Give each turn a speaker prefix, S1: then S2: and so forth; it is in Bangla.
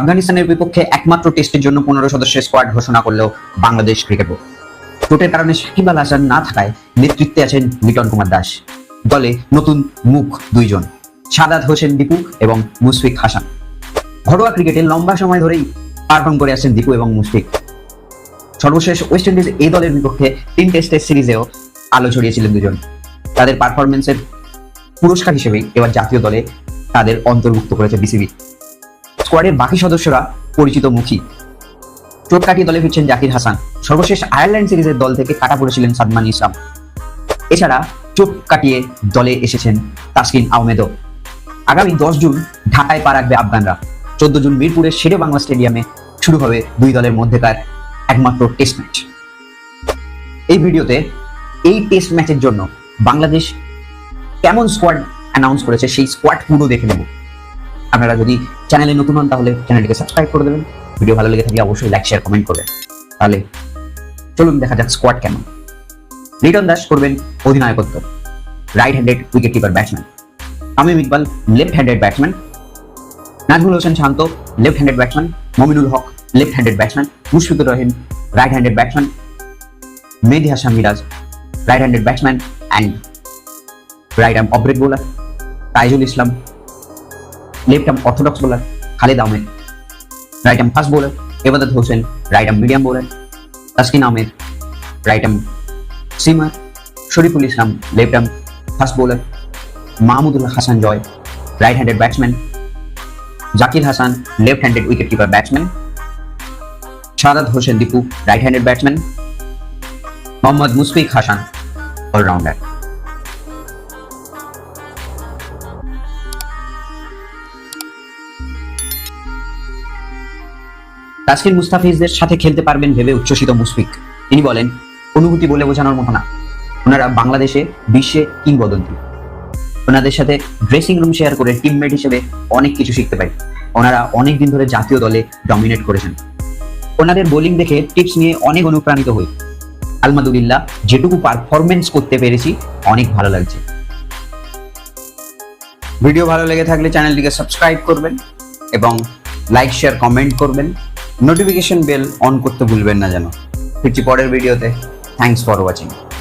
S1: আফগানিস্তানের বিপক্ষে একমাত্র টেস্টের জন্য পনেরো সদস্যের স্কোয়াড ঘোষণা করলেও বাংলাদেশ ক্রিকেট বোর্ড চোটের কারণে সাকিব আল হাসান না থাকায় নেতৃত্বে আছেন লিটন কুমার দাস। দলে নতুন মুখ দুইজন, সাদাত হোসেন দীপু এবং মুশফিক হাসান। ঘরোয়া ক্রিকেটে লম্বা সময় ধরেই পারফর্ম করে আসছেন দীপু এবং মুশফিক। সর্বশেষ ওয়েস্ট ইন্ডিজ এই দলের বিপক্ষে তিন টেস্টের সিরিজেও আলো ছড়িয়েছিলেন দুজন। তাদের পারফরমেন্সের পুরস্কার হিসেবেই এবার জাতীয় দলে তাদের অন্তর্ভুক্ত করেছে বিসিবি স্কোয়াডের বাকি সদস্যরা পরিচিত মুখী। চোট কাটিয়ে দলে ফিরছেন জাকির হাসান। সর্বশেষ আয়ারল্যান্ড সিরিজের দল থেকে কাটা পড়েছিলেন সাদমান ইসলাম। এছাড়া চোট কাটিয়ে দলে এসেছেন তাসকিন আহমেদও। আগামী দশ জুন ঢাকায় পা রাখবে আফগানরা। চোদ্দ জুন মিরপুরের শেরে বাংলা স্টেডিয়ামে শুরু হবে দুই দলের মধ্যেকার একমাত্র টেস্ট ম্যাচ। এই ভিডিওতে এই টেস্ট ম্যাচের জন্য বাংলাদেশ কেমন স্কোয়াড অ্যানাউন্স করেছে সেই স্কোয়াড পুরো দেখে নেব। আপনারা যদি চ্যানেলে নতুন হন, তাহলে চ্যানেলটিকে সাবস্ক্রাইব করে দেবেন। ভিডিও ভালো লেগে থাকলে অবশ্যই লাইক শেয়ার কমেন্ট করবেন। তাহলে চলুন দেখা যাক স্কোয়াড কেমন। লিটন দাস করবেন অধিনায়কত্ব। Right handed wicket keeper batsman Tamim Iqbal left handed batsman Najmul Hossain Shanto left handed batsman Mominul Haque left handed batsman Mushfiqur Rahim right handed batsman Mehedi Hasan Miraz right handed batsman and right arm break bowler Taijul Islam left arm orthodox bowler Khaled Ahmed right arm fast bowler Ebadot Hossain right arm medium bowler Taskin Ahmed right arm seamer Shoriful Islam left arm fast bowler Mahmudullah Hasan Joy right handed batsman Zakir Hasan left handed wicket keeper batsman Shahadat Hossain Dipu right handed batsman Mohammad Mushfik Hasan allrounder Taskin মুস্তাফিজদের সাথে খেলতে পারবেন ভেবে উচ্ছ্বসিত মুশফিক। তিনি বলেন, অনুভূতি বলে বোঝানোর মতো না। ওনারা বাংলাদেশে বিশ্বে কিংবদন্তি। ওনাদের সাথে ড্রেসিং রুম শেয়ার করে টিমমেট হিসেবে অনেক কিছু শিখতে পারি। ওনারা অনেক দিন ধরে জাতীয় দলে ডমিনেট করেছেন। ওনাদের বোলিং দেখে টিপস নিয়ে অনেক অনুপ্রাণিত হই। আলমাদুলিল্লাহ যেটুকু পারফরমেন্স করতে পেরেছি, অনেক ভালো লাগছে। ভিডিও ভালো লেগে থাকলে চ্যানেলটিকে সাবস্ক্রাইব করবেন এবং লাইক শেয়ার কমেন্ট করবেন। নোটিফিকেশন বেল অন করতে ভুলবেন না যেন। ফিরছি পরের ভিডিওতে থ্যাংকস ফর ওয়াচিং